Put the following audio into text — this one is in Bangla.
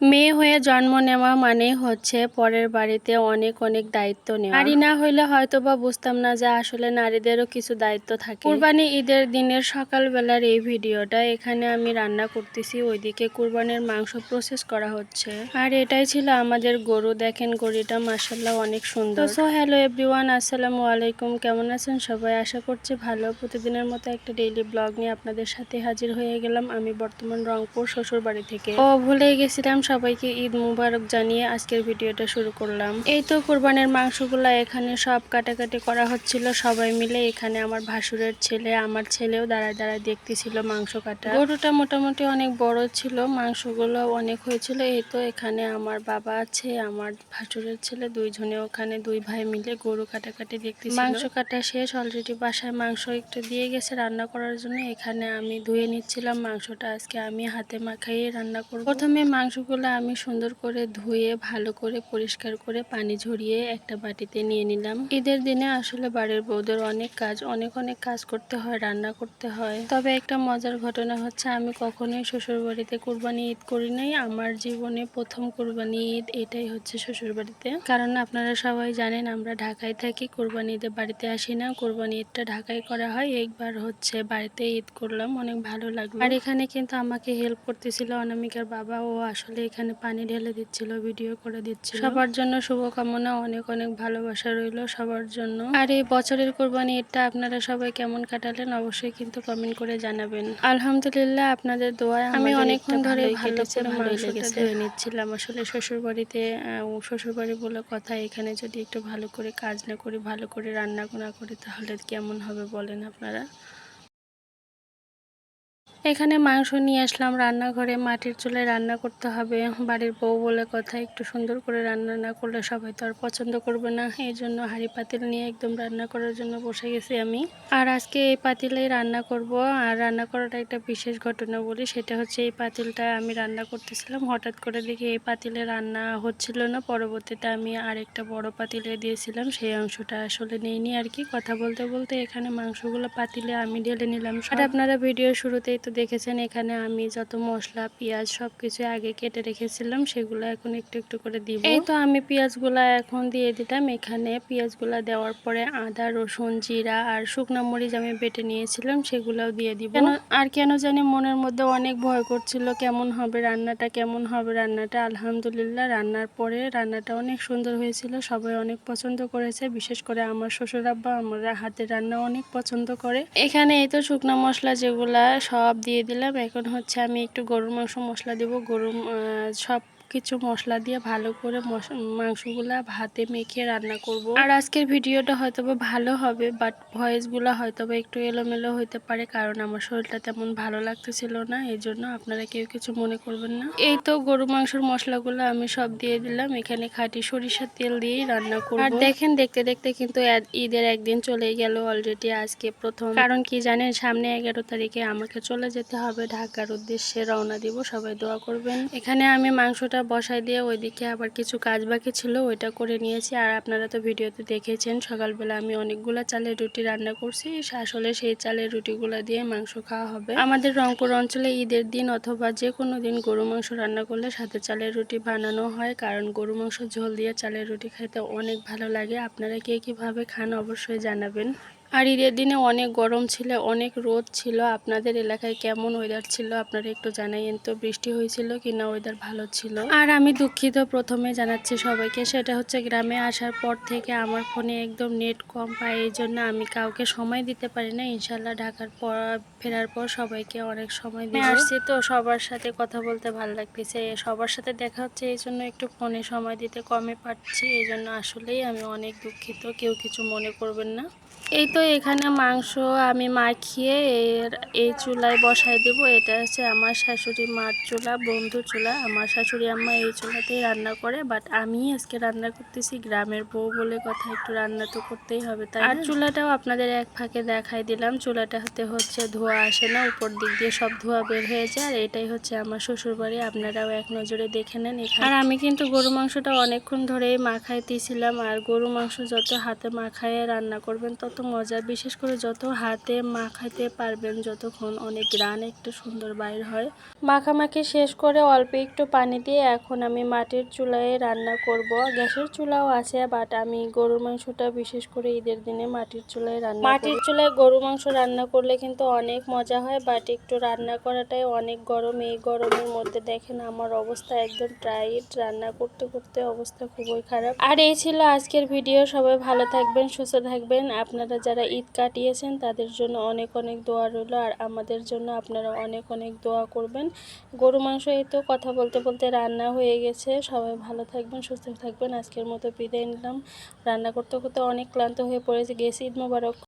মেয়ে হয়ে জন্ম নেওয়া মানে হচ্ছে পরের বাড়িতে অনেক অনেক দায়িত্ব নেওয়া। নারী না হইলে হয়তো বা বুঝতাম না যে আসলে নারীদেরও কিছু দায়িত্ব থাকে। কুরবানি ঈদের দিনের সকালবেলার এই ভিডিওটা এখানে আমি রান্না করতেছি, ওইদিকে কুরবানির মাংস প্রসেস করা হচ্ছে। আর এটাই ছিল আমাদের গরু। দেখেন গরুটা মাসাল্লাহ অনেক সুন্দর। সো হ্যালো এভরিওয়ান আসসালামু আলাইকুম। কেমন আছেন সবাই? আশা করছি ভালো। প্রতিদিনের মতো একটা ডেইলি ব্লগ নিয়ে আপনাদের সাথে হাজির হয়ে গেলাম। আমি বর্তমান রংপুর শ্বশুর বাড়ি থেকে। ও ভুলে গেছিলাম সবাইকে ঈদ মুবারক জানিয়ে আজকের ভিডিওটা শুরু করলাম। এই তো কোরবানের মাংসগুলো এখানে সব কাটাকাটি করা হচ্ছিল। সবাই মিলে এখানে আমার ভাসুরের ছেলে, আমার ছেলেও দাঁড়ায় দাঁড়ায় দেখতেছিল মাংস কাটা। গরুটা মোটামুটি অনেক বড় ছিল, মাংসগুলো অনেক হয়েছিল। এই তো এখানে আমার বাবা আছে, আমার ভাসুরের ছেলে, দুইজনে ওখানে দুই ভাই মিলে গরু কাটাকাটি দেখতেছিল। মাংস কাটা শেষ অলরেডি বাসায় মাংস একটু দিয়ে গেছে রান্না করার জন্য। এখানে আমি ধুয়ে নিচ্ছিলাম, মাংসটা আজকে আমি হাতে মাখাইয়ে রান্না করব। প্রথমে মাংসগুলো আমি সুন্দর করে ধুয়ে, ভালো করে পরিষ্কার করে পানি ঝরিয়ে একটা বাটিতে নিয়ে নিলাম। ঈদের দিনে আসলে বাড়ির বউদের অনেক কাজ, অনেক অনেক কাজ করতে হয়, রান্না করতে হয়। তবে একটা মজার ঘটনা হচ্ছে, আমি কখনোই শ্বশুর বাড়িতে কোরবানি ঈদ করি নাই। আমার জীবনে প্রথম কোরবানি ঈদ এটাই হচ্ছে শ্বশুর বাড়িতে কারণ আপনারা সবাই জানেন, আমরা ঢাকায় থাকি, কোরবানি ঈদে বাড়িতে আসি না। কোরবানি ঈদটা ঢাকায় করা হয়। একবার হচ্ছে বাড়িতে ঈদ করলাম, অনেক ভালো লাগল। আর এখানে কিন্তু আমাকে হেল্প করতেছিল অনামিকার বাবা। ও আসলে এখানে পানি ঢেলে দিচ্ছিল ভিডিও করে দিচ্ছিল। সবার জন্য শুভকামনা অনেক অনেক ভালোবাসা রইল সবার জন্য। আর এই বছরের কোরবানি এটা আপনারা সবাই কেমন কাটালেন অবশ্যই কিন্তু কমেন্ট করে জানাবেন। আলহামদুলিল্লাহ আপনাদের দোয়ায় আমি অনেকক্ষণ ধরে ভালো করে মাংসটা ধুয়ে নিচ্ছিলাম। আসলে শ্বশুর বাড়িতে শ্বশুর বাড়ি বলে কথা এখানে যদি একটু ভালো করে কাজ না করি ভালো করে রান্না না করি তাহলে কেমন হবে বলেন আপনারা? এখানে মাংস নিয়ে আসলাম, রান্নাঘরে মাটির চুলায় রান্না করতে হবে। বাড়ির বউ বলে কথা, একটু সুন্দর করে রান্না না করলে সবাই তো আর পছন্দ করবে না। এই জন্য হাঁড়ি পাতিল নিয়ে একদম রান্না করার জন্য বসে গেছি আমি। আর আজকে এই পাতিলেই রান্না করব। আর রান্না করাটা একটা বিশেষ ঘটনা বলি, সেটা হচ্ছে এই পাতিলটা আমি রান্না করতেছিলাম। হঠাৎ করে দেখি এই পাতিলে রান্না হচ্ছিল না। পরবর্তীতে আমি আরেকটা বড় পাতিলে দিয়েছিলাম, সেই অংশটা আসলে নেইনি আর কি। কথা বলতে বলতে এখানে মাংসগুলো পাতিলে আমি ঢেলে নিলাম। আর আপনারা ভিডিও শুরুতেই তো দেখেছেন এখানে আমি যত মশলা পেঁয়াজ সব কিছু আগে কেটে রেখেছিলাম সেগুলো এখন একটু একটু করে দিব। এই তো আমি পেঁয়াজগুলা এখন দিয়ে দিলাম। এখানে পেঁয়াজগুলা দেওয়ার পরে আদা রসুন জিরা আর শুকনো মরিচ আমি বেটে নিয়েছিলাম সেগুলোও দিয়ে দিব। আর কেন জানি মনের মধ্যে অনেক ভয় করছিল কেমন হবে রান্নাটা কেমন হবে রান্নাটা। আলহামদুলিল্লাহ রান্নার পরে রান্নাটা অনেক সুন্দর হয়েছিল সবাই অনেক পছন্দ করেছে বিশেষ করে আমার শ্বশুর আব্বা আমরা হাতের রান্না অনেক পছন্দ করে। এখানে এই তো শুকনো মশলা যেগুলা সব দিয়ে দিলাম। এখন হচ্ছে আমি একটু গরুর মাংস মশলা দেবো। গরু সব কিছু মশলা দিয়ে ভালো করে মাংসগুলা ভাতে মেখে রান্না করব। আর আজকের ভিডিওটা হয়তো ভালো হবে বাট ভয়েসগুলো হয়তো বা একটু এলোমেলো হইতে পারে কারণ আমার শরীরটা তেমন ভালো লাগতেছিল না এই জন্য আপনারা কেউ কিছু মনে করবেন না। এই তো গরু মাংসের মশলাগুলো আমি সব দিয়ে দিলাম এখানে খাঁটি সরিষার তেল দিয়েই রান্না করব। আর দেখেন দেখতে দেখতে কিন্তু ঈদের একদিন চলে গেল অলরেডি আজকে প্রথম। কারণ কি জানেন সামনে এগারো তারিখে আমাকে চলে যেতে হবে ঢাকার উদ্দেশ্যে রওনা দিব সবাই দোয়া করবেন। এখানে আমি মাংসটা মাংসটা বসাই দিয়ে ওইদিকে আবার কিছু কাজ বাকি ছিল, ওইটা করে নিয়েছি। আর আপনারা তো ভিডিওতে দেখেছেন, সকালবেলা আমি অনেকগুলো চালের রুটি রান্না করছি। আসলে সেই চালের রুটিগুলো দিয়ে মাংস খাওয়া হবে। আমাদের রংপুর অঞ্চলে ঈদের দিন অথবা যে কোনো দিন গরু মাংস রান্না করলে সাথে চালের রুটি বানানো হয়, কারণ গরু মাংস ঝোল দিয়ে চালের রুটি খেতে অনেক ভালো লাগে। আপনারা কে কীভাবে খান অবশ্যই জানাবেন। আর ঈদের দিনে অনেক গরম ছিল অনেক রোদ ছিল। আপনাদের এলাকায় কেমন ওয়েদার ছিল আপনারা একটু জানাইন তো। বৃষ্টি হয়েছিল কি না ওয়েদার ভালো ছিল? আর আমি দুঃখিত প্রথমে জানাচ্ছি সবাইকে সেটা হচ্ছে গ্রামে আসার পর থেকে আমার ফোনে একদম নেট কম পায় এই জন্য আমি কাউকে সময় দিতে পারি না। ইনশাল্লাহ ঢাকার পর ফেরার পর সবাইকে অনেক সময় দিয়ে আসছি তো সবার সাথে কথা বলতে ভালো লাগতেছে। সবার সাথে দেখা হচ্ছে এই জন্য একটু ফোনে সময় দিতে কমে পাচ্ছি এই জন্য আসলেই আমি অনেক দুঃখিত কেউ কিছু মনে করবেন না। এই তো এখানে মাংস আমি মাখিয়ে এর, এই চুলায় বসাই দেব। এটা হচ্ছে আমার শাশুড়ি মার চুলা বন্ধু চুলা। আমার শাশুড়ি আম্মা এই চুলাতেই রান্না করে বাট আমি আজকে রান্না করতেছি গ্রামের বউ বলে কথা, একটু রান্না তো করতেই হবে, তাই আর চুলাটাও আপনাদের এক ফাঁকে দেখাই দিলাম। চুলাটা হতে হচ্ছে ধোয়া আসে না, উপর দিক দিয়ে সব ধোয়া বের হয়ে যায়। আর এটাই হচ্ছে আমার শ্বশুরবাড়ি, আপনারাও এক নজরে দেখে নেন আর আমি কিন্তু গরু মাংসটা অনেকক্ষণ ধরেই মাখাইতেছিলাম, আর গরু মাংস যত হাতে মাখায় রান্না করবেন, তত মজা মজা বিশেষ করে যত হাতে মাখাতে পারবেন, যতক্ষণ অনেক রান একটু সুন্দর বাইর হয়। মাখামাখি শেষ করে অল্প একটু পানি দিয়ে এখন আমি মাটির চুলায় রান্না করব। গ্যাসের চুলাও আছে বাট আমি গরুর মাংসটা বিশেষ করে ঈদের দিনে মাটির চুলায় রান্না মাটির চুলায় গরু মাংস রান্না করলে কিন্তু অনেক মজা হয় বাট একটু রান্না করাটাই অনেক গরম। এই গরমের মধ্যে দেখেন আমার অবস্থা একদম টাইট রান্না করতে করতে অবস্থা খুবই খারাপ। আর এই ছিল আজকের ভিডিও সবাই ভালো থাকবেন, সুস্থ থাকবেন। আপনারা যারা ঈদ কাটিয়েছেন, তাদের জন্য অনেক অনেক দোয়া রইল। আর আমাদের জন্য আপনারা অনেক অনেক দোয়া করবেন। গরু মাংস এই তো কথা বলতে বলতে রান্না হয়ে গেছে। সবাই ভালো থাকবেন, সুস্থ থাকবেন। আজকের মতো বিদায় নিলাম। রান্না করতে করতে অনেক ক্লান্ত হয়ে পড়েছে। গেছি, ঈদ মোবারক।